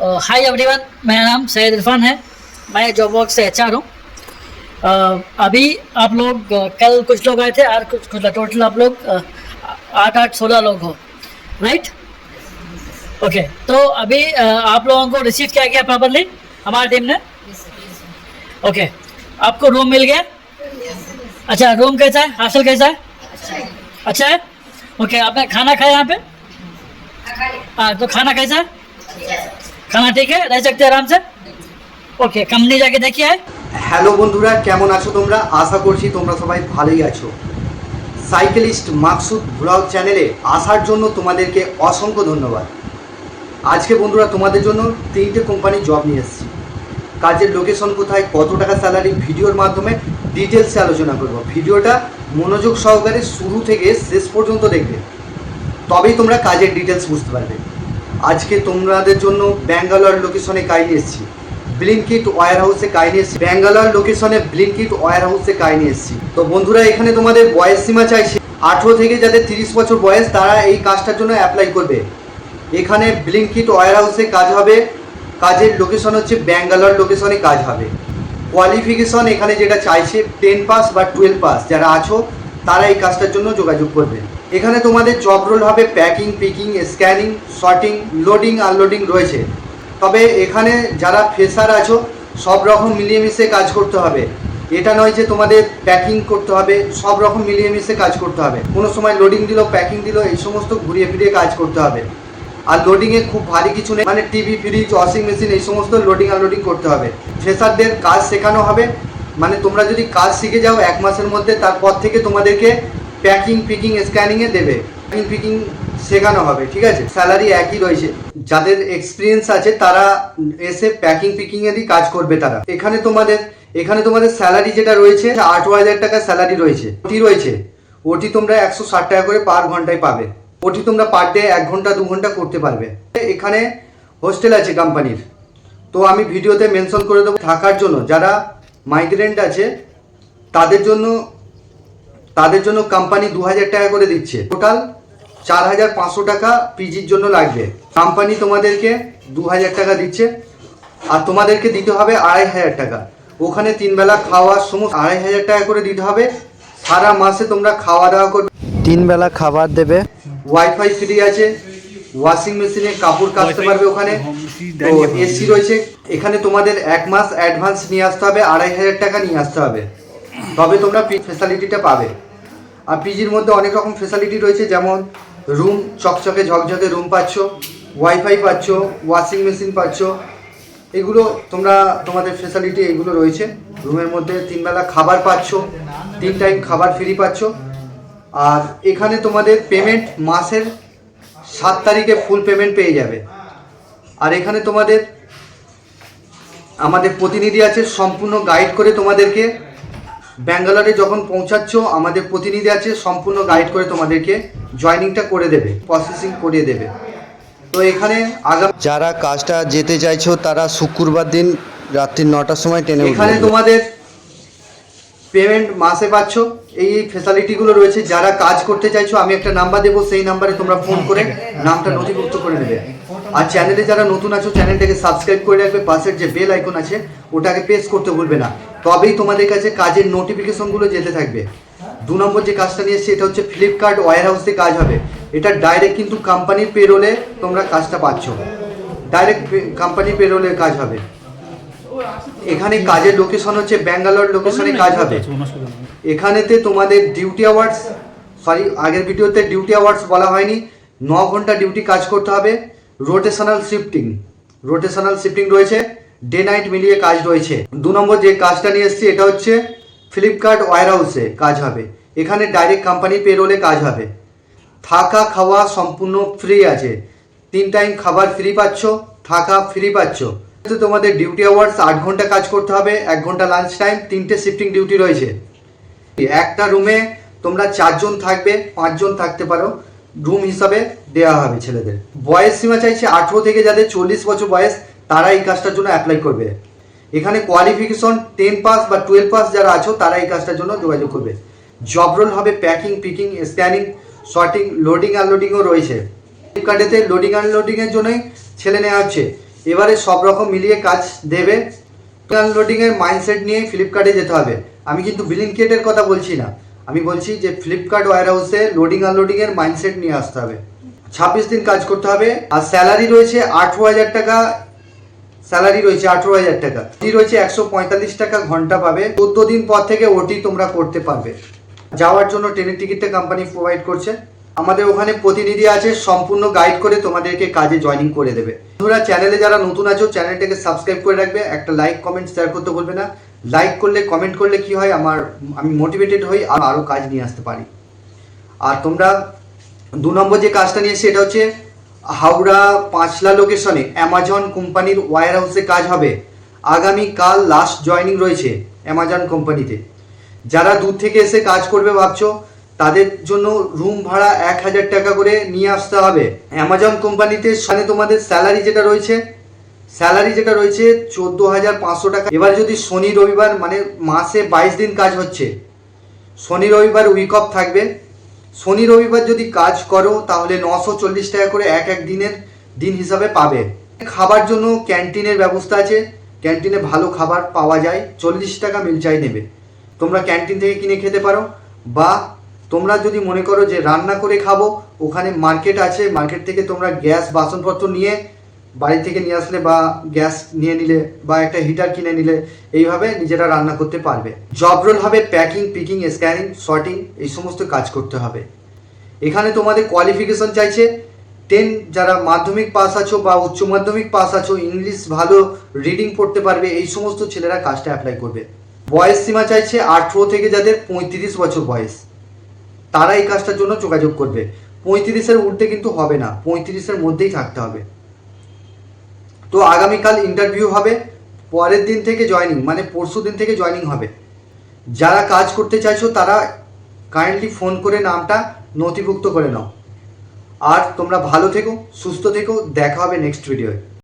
Hi everyone मेरा नाम सैयद इरफान है। मैं जॉब वर्क से एच आर हूँ। अभी आप लोग अ, कल कुछ लोग आए थे और कुछ कुछ टोटल आप लोग आठ आठ सोलह लोग हो। राइट ओके तो अभी आप लोगों को रिसीव किया गया प्रॉपरली हमारी टीम ने? ओके आपको रूम मिल गया? अच्छा रूम कैसा है? हॉस्टल कैसा है? अच्छा है। ओके आपने खाना खाया यहाँ पे? हाँ तो खाना कैसा है? खाना ठीक है रह सकते हैं आराम से ओके कंपनी जाके देखिए है হ্যালো বন্ধুরা কেমন আছো তোমরা আশা করছি তোমরা সবাই ভালোই আছো সাইকেলিস্ট মাকসুদ ব্লগ চ্যানেলে আসার জন্য তোমাদেরকে অসংখ্য ধন্যবাদ আজকে বন্ধুরা তোমাদের জন্য তিনটে কোম্পানি জব নিয়ে এসেছি কাজের লোকেশন কোথায় কত টাকা স্যালারি ভিডিওর মাধ্যমে ডিটেলসে আলোচনা করব ভিডিওটা মনোযোগ সহকারে শুরু থেকে শেষ পর্যন্ত দেখবে তবেই তোমরা কাজের ডিটেলস বুঝতে পারবে আজকে তোমাদের জন্য ব্যাঙ্গালোর লোকেশনে কাজ নিয়ে এসেছি। ব্লিনকিট ওয়ার হাউসে কাজ নিয়ে এসেছি। ব্যাঙ্গালোর লোকেশনে ব্লিনকিট ওয়ার হাউসে কাজ নিয়ে এসেছি। তো বন্ধুরা, এখানে তোমাদের বয়স সীমা চাইছে। আঠেরো থেকে যাদের তিরিশ বছর বয়স, তারা এই কাজটার জন্য অ্যাপ্লাই করবে। এখানে ব্লিনকিট ওয়ার হাউসে কাজ হবে। কাজের লোকেশন হচ্ছে ব্যাঙ্গালোর লোকেশনে কাজ হবে। কোয়ালিফিকেশন এখানে যেটা চাইছে টেন পাস বা টুয়েলভ পাস যারা আছো, তারা এই কাজটার জন্য যোগাযোগ করবে। এখানে তোমাদের জব রোল হবে packing picking scanning sorting loading unloading রয়েছে। তবে এখানে যারা ফ্রেশার আছো, সব রকম মিলিয়ে মিশে কাজ করতে হবে। এটা নয় যে তোমাদের প্যাকিং করতে হবে, সব রকম মিলিয়ে মিশে কাজ করতে হবে। কোনো সময় লোডিং দিল প্যাকিং দিল, এই সমস্ত ঘুরিয়ে ফিরিয়ে কাজ করতে হবে। আর লোডিংয়ে খুব ভারী কিছু নেই মানে টিভি ফ্রিজ ওয়াশিং মেশিন এই সমস্ত লোডিং আনলোডিং করতে হবে। ফ্রেশারদের কাজ শেখানো হবে। মানে তোমরা যদি কাজ শিখে যাও এক মাসের মধ্যে, তারপর থেকে তোমাদেরকে প্যাকিং পিকিং স্ক্যানিংয়ে দেবে। প্যাকিং পিকিং শেখানো হবে, ঠিক আছে? স্যালারি একই রয়েছে। যাদের এক্সপিরিয়েন্স আছে, তারা এসে প্যাকিং পিকিং এরই কাজ করবে তারা। এখানে তোমাদের এখানে তোমাদের স্যালারি যেটা রয়েছে আট হাজার টাকা স্যালারি রয়েছে। ওটি রয়েছে। ওটি তোমরা একশো ষাট টাকা করে পার ঘন্টায় পাবে। ওটি তোমরা পার ডে এক ঘণ্টা, দু ঘণ্টা করতে পারবে। এখানে হোস্টেল আছে কোম্পানির তো আমি ভিডিওতে মেনশন করে দেবো। থাকার জন্য যারা মাইগ্রেন্ট আছে, তাদের জন্য তাদের জন্য কোম্পানি দু হাজার টাকা করে দিচ্ছে। টোটাল চার হাজার পাঁচশো টাকা পিজির জন্য লাগবে। কোম্পানি তোমাদেরকে দু হাজার টাকা দিচ্ছে। আর তোমাদেরকে দিতে হবে আড়াই হাজার টাকা। ওখানে তিন বেলা খাওয়ার সমস্ত আড়াই হাজার টাকা করে দিতে হবে। সারা মাসে তোমরা খাওয়া দাওয়া করবে। তিন বেলা খাবার দেবে। ওয়াইফাই ফ্রি আছে। ওয়াশিং মেশিনে কাপড় কাচতে পারবে ওখানে। তো এসি রয়েছে। এখানে তোমাদের এক মাস অ্যাডভান্স নিয়ে আসতে হবে। আড়াই হাজার টাকা নিয়ে আসতে হবে। তবে তোমরা ফেসিলিটিটা পাবে। আর পিজির মধ্যে অনেক রকম ফেসিলিটি রয়েছে, যেমন রুম চকচকে, ঝকঝকে রুম পাচ্ছ ওয়াইফাই পাচ্ছ ওয়াশিং মেশিন পাচ্ছ। এগুলো তোমরা, তোমাদের ফেসিলিটি এগুলো রয়েছে। রুমের মধ্যে তিনবেলা খাবার পাচ্ছ, তিন টাইম খাবার ফ্রি পাচ্ছ। আর এখানে তোমাদের পেমেন্ট মাসের সাত তারিখে ফুল পেমেন্ট পেয়ে যাবে। আর এখানে তোমাদের, আমাদের প্রতিনিধি আছে, সম্পূর্ণ গাইড করে তোমাদেরকে ব্যাঙ্গালোরে যখন পৌঁছাচ্ছ আমাদের প্রতিনিধি আছে সম্পূর্ণ গাইড করে তোমাদেরকে জয়নিংটা করে দেবে প্রসেসিং করিয়ে দেবে। তো এখানে আগাম যারা কাজটা যেতে চাইছো তারা শুক্রবার দিন রাত্রি নটার সময় ট্রেনে এখানে তোমাদের পেমেন্ট মাসে পাচ্ছ। এই এই ফেসিলিটিগুলো রয়েছে যারা কাজ করতে চাইছো আমি একটা নাম্বার দেবো সেই নাম্বারে তোমরা ফোন করে নামটা নথিভুক্ত করে নেবে। আর চ্যানেলে যারা নতুন আছো চ্যানেলটাকে সাবস্ক্রাইব করে রাখবে পাশের যে বেল আইকন আছে ওটাকে প্রেস করতে ভুলবে না। তবেই তোমাদের কাছে কাজের নোটিফিকেশনগুলো যেতে থাকবে। দু নম্বর যে কাজটা নিয়ে এসেছি, এটা হচ্ছে ফ্লিপকার্ট ওয়ার হাউসে কাজ হবে। এটা ডাইরেক্ট কিন্তু কোম্পানির পেরোলে তোমরা কাজটা পাচ্ছ। ডাইরেক্ট কোম্পানির পেরোলে কাজ হবে। এখানে কাজের লোকেশন হচ্ছে ব্যাঙ্গালোর লোকেশনে কাজ হবে। এখানেতে তোমাদের ডিউটি আওয়ার্স সরি আগের ভিডিওতে ডিউটি আওয়ার্স বলা হয়নি। ন ঘণ্টা ডিউটি কাজ করতে হবে। রোটেশনাল শিফটিং রোটেশনাল শিফটিং রয়েছে। ডে নাইট মিলিয়ে কাজ রয়েছে। দু নম্বর যে কাজটা নিয়ে এসেছি, এটা হচ্ছে ফ্লিপকার্ট ওয়ার হাউসে কাজ হবে। এখানে ডাইরেক্ট কোম্পানি পেরোলে কাজ হবে। থাকা, খাওয়া সম্পূর্ণ ফ্রি আছে। তিন টাইম খাবার ফ্রি পাচ্ছ, থাকা ফ্রি পাচ্ছ। তোমাদের ডিউটি আওয়ার্স আট ঘণ্টা কাজ করতে হবে, এক ঘণ্টা লাঞ্চ টাইম তিনটে শিফটিং ডিউটি রয়েছে। একটা রুমে তোমরা চারজন থাকবে, পাঁচজন থাকতে পারো। রুম হিসাবে দেওয়া হবে ছেলেদের। বয়স সীমা চাইছে আঠেরো থেকে যাদের চল্লিশ বছর বয়স তারা এই কাজটার জন্য অ্যাপ্লাই করবে। এখানে কোয়ালিফিকেশন টেন পাস বা টুয়েলভ পাস যারা আছো তারা এই কাজটার জন্য যোগাযোগ করবে। জব রোল হবে packing picking scanning sorting loading আনলোডিংও রয়েছে। ফ্লিপকার্টেতে লোডিং আনলোডিংয়ের জন্যই ছেলে নেওয়া হচ্ছে। এবারে সব রকম মিলিয়ে কাজ দেবে। আনলোডিংয়ের মাইন্ডসেট নিয়ে ফ্লিপকার্টে যেতে হবে। আমি কিন্তু বিলিংকেটের কথা বলছি না। আমি বলছি যে ফ্লিপকার্ট ওয়ার হাউসে লোডিং আনলোডিংয়ের মাইন্ডসেট নিয়ে আসতে হবে। ছাব্বিশ দিন কাজ করতে হবে। আর স্যালারি রয়েছে আঠেরো হাজার টাকা স্যালারি রয়েছে আঠেরো হাজার টাকা। ওটি রয়েছে একশো পঁয়তাল্লিশ টাকা, ঘণ্টা পাবে। চোদ্দ দিন পর থেকে ওটি তোমরা করতে পারবে। যাওয়ার জন্য ট্রেনের টিকিটটা কোম্পানি প্রোভাইড করছে। আমাদের ওখানে প্রতিনিধি আছে, সম্পূর্ণ গাইড করে তোমাদেরকে কাজে জয়েনিং করে দেবে। বন্ধুরা চ্যানেলে যারা নতুন আছো চ্যানেলটাকে সাবস্ক্রাইব করে রাখবে। একটা লাইক কমেন্ট শেয়ার করতে বলবে না। লাইক করলে কমেন্ট করলে কি হয়? আমার, আমি মোটিভেটেড হই আর আরও কাজ নিয়ে আসতে পারি। আর তোমরা দু নম্বর যে কাজটা নিয়ে সেটা হচ্ছে হাওড়া পাঁচলা লোকেশনে অ্যামাজন কোম্পানির ওয়ার হাউসে কাজ হবে। আগামীকাল লাস্ট জয়নিং রয়েছে অ্যামাজন কোম্পানিতে। যারা দূর থেকে এসে কাজ করবে ভাবছ, তাদের জন্য রুম ভাড়া এক হাজার টাকা করে নিয়ে আসতে হবে। অ্যামাজন কোম্পানিতে সেখানে তোমাদের স্যালারি যেটা রয়েছে স্যালারি যেটা রয়েছে চোদ্দ হাজার পাঁচশো টাকা। এবার যদি শনি রবিবার মানে মাসে বাইশ দিন কাজ হচ্ছে, শনি রবিবার উইক অফ থাকবে। শনি রবিবার যদি কাজ করো, তাহলে নশো চল্লিশ টাকা করে এক এক দিনের দিন হিসাবে পাবে। খাবার জন্য ক্যান্টিনের ব্যবস্থা আছে। ক্যান্টিনে ভালো খাবার পাওয়া যায়। চল্লিশ টাকা মিল চাই নেবে। তোমরা ক্যান্টিন থেকে কিনে খেতে পারো। বা তোমরা যদি মনে করো যে রান্না করে খাব, ওখানে মার্কেট আছে। মার্কেট থেকে তোমরা গ্যাস, বাসনপত্র নিয়ে বাড়ি থেকে নিয়ে আসলে বা গ্যাস নিয়ে নিলে বা একটা হিটার কিনে নিলে এইভাবে নিজেরা রান্না করতে পারবে। জব রোল হবে প্যাকিং পিকিং স্ক্যানিং শর্টিং এই সমস্ত কাজ করতে হবে। এখানে তোমাদের কোয়ালিফিকেশন চাইছে টেন যারা মাধ্যমিক পাস আছো বা উচ্চ মাধ্যমিক পাস আছো ইংলিশ ভালো রিডিং পড়তে পারবে, এই সমস্ত ছেলেরা কাজটা অ্যাপ্লাই করবে। বয়স সীমা চাইছে আঠেরো থেকে যাদের পঁয়ত্রিশ বছর বয়স। তারা এই কাজটার জন্য যোগাযোগ করবে। পঁয়ত্রিশের উঠতে কিন্তু হবে না, পঁয়ত্রিশের মধ্যেই থাকতে হবে। তো আগামীকাল ইন্টারভিউ হবে, পরের দিন থেকে জয়নিং মানে পরশু দিন থেকে জয়নিং হবে। যারা কাজ করতে চাইছো, তারা কাইন্ডলি ফোন করে নামটা নথিভুক্ত করে নাও। আর তোমরা ভালো থেকো, সুস্থ থেকো, দেখা হবে নেক্সট ভিডিওয়ে